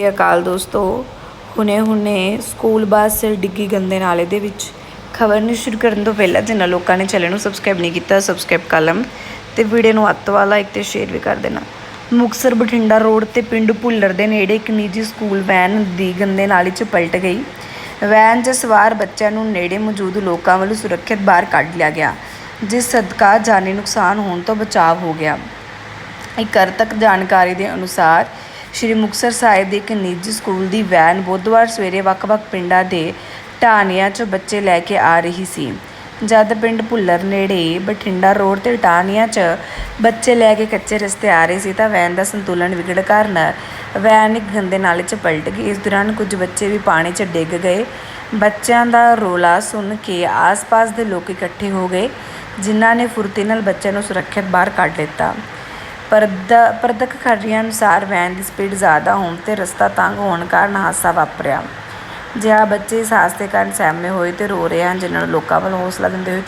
ਸਤਿ ਅਕਾਲ ਦੋਸਤੋ, ਹੁਣੇ ਹੁਣੇ ਸਕੂਲ ਬੱਸ ਡਿੱਗੀ ਗੰਦੇ ਨਾਲੇ ਦੇ ਵਿੱਚ। ਖਬਰ ਨੂੰ ਸ਼ੁਰੂ ਕਰਨ ਤੋਂ ਪਹਿਲਾਂ ਜਿਨ੍ਹਾਂ ਲੋਕਾਂ ਨੇ ਚੈਨਲ ਨੂੰ ਸਬਸਕ੍ਰਾਈਬ ਨਹੀਂ ਕੀਤਾ ਸਬਸਕ੍ਰਾਈਬ ਕਰ ਲਮ ਤੇ ਵੀਡੀਓ ਨੂੰ ਅੱਤ ਵਾਲਾ ਇੱਕ ਤੇ ਸ਼ੇਅਰ ਵੀ ਕਰ ਦੇਣਾ। ਮੁਕਸਰ ਬਠਿੰਡਾ ਰੋਡ ਤੇ ਪਿੰਡ ਭੁੱਲਰ ਦੇ ਨੇੜੇ ਇੱਕ ਨਿੱਜੀ ਸਕੂਲ ਵੈਨ ਦੀ ਗੰਦੇ ਨਾਲੇ 'ਚ ਪਲਟ ਗਈ। ਵੈਨ 'ਚ ਸਵਾਰ ਬੱਚਿਆਂ ਨੂੰ ਨੇੜੇ ਮੌਜੂਦ ਲੋਕਾਂ ਵੱਲੋਂ ਸੁਰੱਖਿਅਤ ਬਾਹਰ ਕੱਢ ਲਿਆ ਗਿਆ, ਜਿਸ ਸਦਕਾ ਜਾਨੀ ਨੁਕਸਾਨ ਹੋਣ ਤੋਂ ਬਚਾਅ ਹੋ ਗਿਆ। ਇੱਕ ਤੱਕ ਜਾਣਕਾਰੀ ਦੇ ਅਨੁਸਾਰ ਸ਼੍ਰੀ ਮੁਕਤਸਰ ਸਾਹਿਬ ਦੇ ਇੱਕ ਨਿੱਜੀ ਸਕੂਲ ਦੀ ਵੈਨ ਬੁੱਧਵਾਰ ਸਵੇਰੇ ਵੱਖ-ਵੱਖ ਪਿੰਡਾਂ ਦੇ ਟਾਹਣੀਆਂ 'ਚ ਬੱਚੇ ਲੈ ਕੇ ਆ ਰਹੀ ਸੀ। ਜਦ ਪਿੰਡ ਭੁੱਲਰ ਨੇੜੇ ਬਠਿੰਡਾ ਰੋਡ ਤੇ ਟਾਹਣੀਆਂ 'ਚ ਬੱਚੇ ਲੈ ਕੇ ਕੱਚੇ ਰਸਤੇ ਆ ਰਹੇ ਸੀ ਤਾਂ ਵੈਨ ਦਾ ਸੰਤੁਲਨ ਵਿਗੜ ਕਾਰਨ ਵੈਨ ਇੱਕ ਗੰਦੇ ਨਾਲੇ 'ਚ ਪਲਟ ਗਈ। ਇਸ ਦੌਰਾਨ ਕੁਝ ਬੱਚੇ ਵੀ ਪਾਣੀ 'ਚ ਡਿੱਗ ਗਏ। ਬੱਚਿਆਂ ਦਾ ਰੋਲਾ ਸੁਣ ਕੇ ਆਸ-ਪਾਸ ਦੇ ਲੋਕ ਇਕੱਠੇ ਹੋ ਗਏ, ਜਿਨ੍ਹਾਂ ਨੇ ਫੁਰਤੀ ਨਾਲ ਬੱਚਿਆਂ ਨੂੰ ਸੁਰੱਖਿਅਤ ਬਾਹਰ ਕੱਢ ਲਿੱਤਾ। ਪਰਦਾ ਪ੍ਰਤੱਖ ਖਬਰਾਂ ਅਨੁਸਾਰ ਵੈਨ ਦੀ ਸਪੀਡ ਜ਼ਿਆਦਾ ਹੋਣ ਤੇ ਰਸਤਾ ਤੰਗ ਹੋਣ ਕਾਰਨ ਹਾਦਸਾ ਵਾਪਰਿਆ। ਜਿਹਾ ਬੱਚੇ ਇਸ ਹਾਦਸੇ ਕਾਰਨ ਸਹਿਮੇ ਹੋਏ ਤੇ ਰੋ ਰਹੇ ਹਨ, ਜਿਨ੍ਹਾਂ ਨੂੰ ਲੋਕਾਂ ਵੱਲੋਂ ਹੌਸਲਾ ਦਿੰਦੇ ਹੋਏ